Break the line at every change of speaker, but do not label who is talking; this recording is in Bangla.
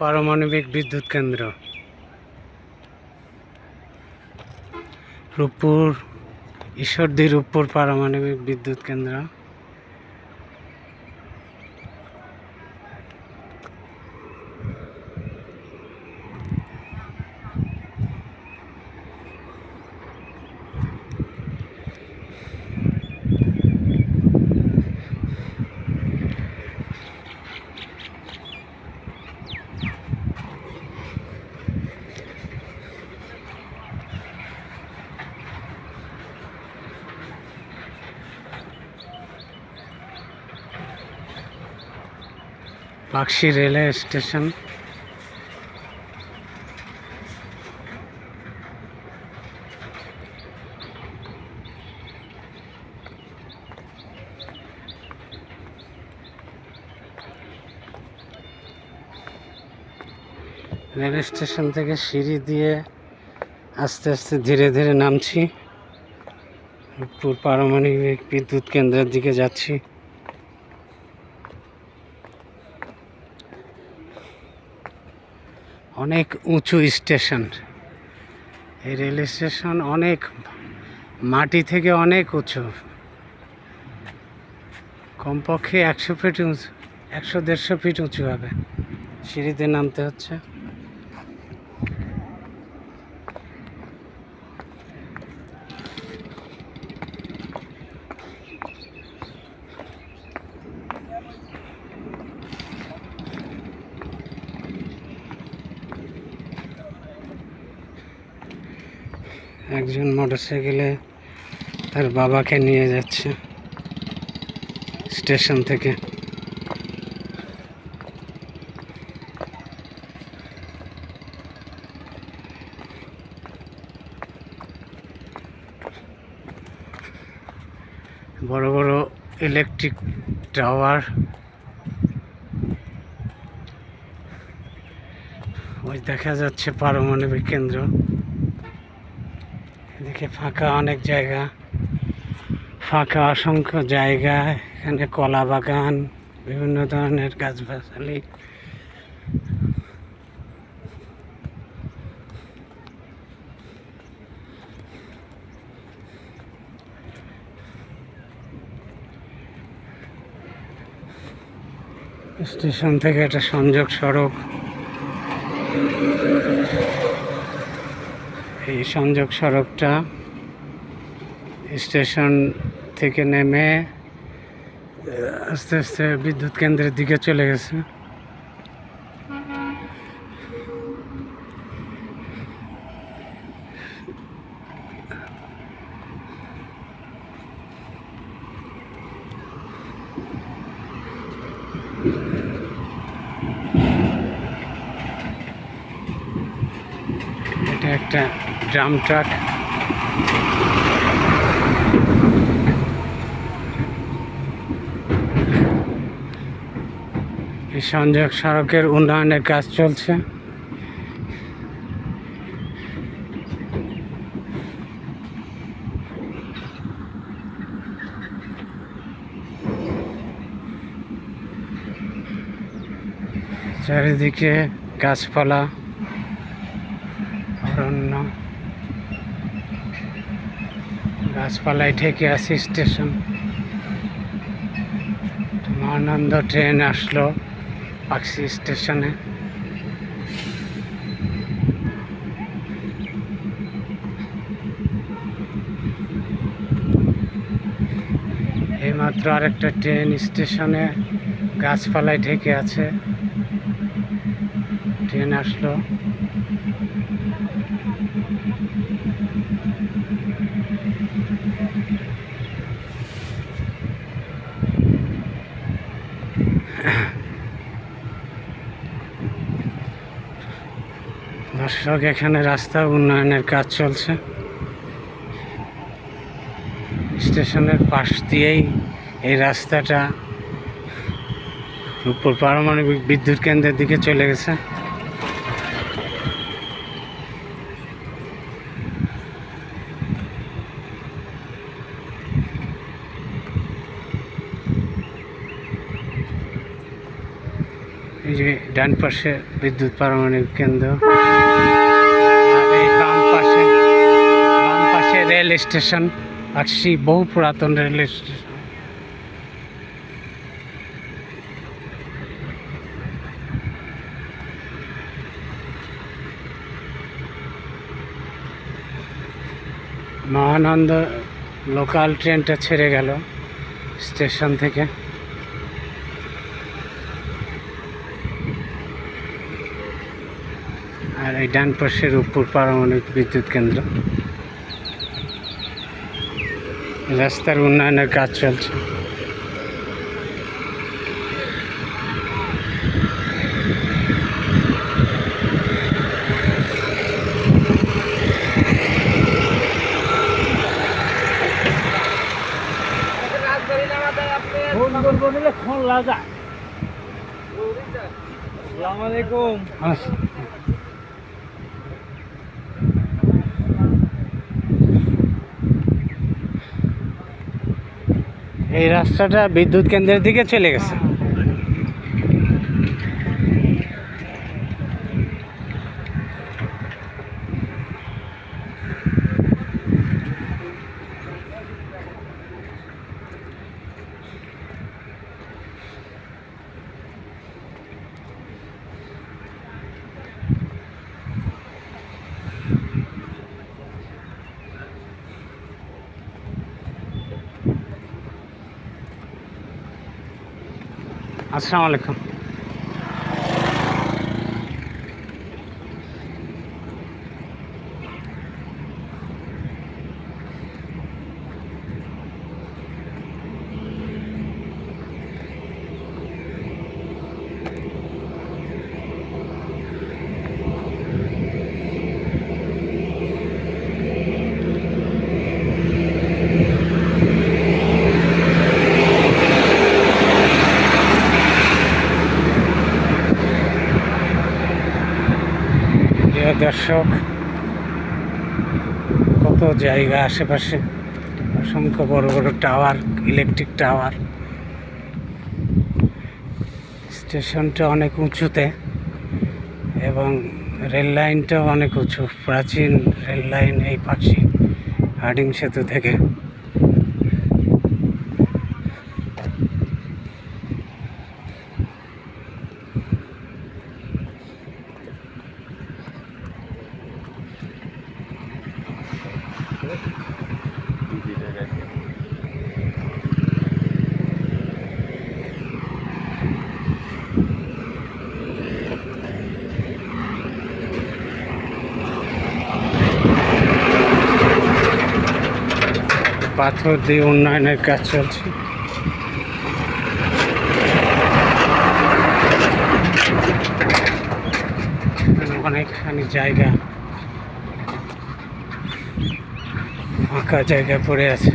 পারমাণবিক বিদ্যুৎ কেন্দ্র। রূপপুর ঈশ্বরদী রূপপুর পারমাণবিক বিদ্যুৎ কেন্দ্র। Pakshi railway station rail station থেকে সিঁড়ি দিয়ে আস্তে আস্তে ধীরে ধীরে নামছি। রূপপুর পারমাণবিক বিদ্যুৎ কেন্দ্রের দিকে যাচ্ছি। অনেক উঁচু স্টেশন। এই রেল স্টেশন অনেক মাটি থেকে অনেক উঁচু। কমপক্ষে একশো ফিট উঁচু, একশো দেড়শো ফিট উঁচু হবে। সিঁড়িতে নামতে হচ্ছে। একজন মোটরসাইকেলে তার বাবাকে নিয়ে যাচ্ছে স্টেশন থেকে। বড় বড় ইলেকট্রিক টাওয়ার ওই দেখা যাচ্ছে পারমাণবিক কেন্দ্র। এদিকে ফাঁকা অনেক জায়গা। ফাঁকা অসংখ্য জায়গা, এখানে কলা বাগান, বিভিন্ন ধরনের গাছগাছালি। স্টেশন থেকে একটা সংযোগ সড়ক। এই সংযোগ সড়কটা স্টেশন থেকে নেমে আস্তে আস্তে বিদ্যুৎ কেন্দ্রের দিকে চলে গেছে। এটা একটা ড্রাম ট্রাক। সংযোগ সড়কের উন্নয়নের কাজ চলছে। চারিদিকে গাছপালা। গাছপালায় ঠেকে আছে স্টেশন। মহানন্দ ট্রেন আসলো পাকসি স্টেশনে। এইমাত্র আরেকটা ট্রেন স্টেশনে গাছপালায় ঢেকে আছে। ট্রেন আসলো। দর্শক, এখানে রাস্তা উন্নয়নের কাজ চলছে। স্টেশনের পাশ দিয়েই এই রাস্তাটা রূপপুর পারমাণবিক বিদ্যুৎ কেন্দ্রের দিকে চলে গেছে। যে ডান পাশে বিদ্যুৎ পারমাণবিক কেন্দ্র, আর বাম পাশে বাম পাশে রেল স্টেশন পাশি বহু পুরাতন রেল স্টেশন। মহানন্দ লোকাল ট্রেনটা ছেড়ে গেল স্টেশন থেকে। এই ডান পাশের উপর পারমাণবিক বিদ্যুৎ কেন্দ্র। রাস্তার উন্নয়নের কাজ চলছে।
ফোন করব নিলে ফোন লাগা। সালাম আলাইকুম।
এই রাস্তাটা বিদ্যুৎ কেন্দ্রের দিকে চলে গেছে। আসসালামু আলাইকুম। দর্শক, কত জায়গা আশেপাশে? অসংখ্য বড় বড় টাওয়ার, ইলেকট্রিক টাওয়ার। স্টেশনটা অনেক উঁচুতে এবং রেল লাইনটাও অনেক উঁচু, প্রাচীন রেল লাইন এই পাশে, হার্ডিং সেতু থেকে। পাথর দিয়ে উন্নয়নের কাজ চলছে। অনেকখানি জায়গা ফাঁকা জায়গা পড়ে আছে।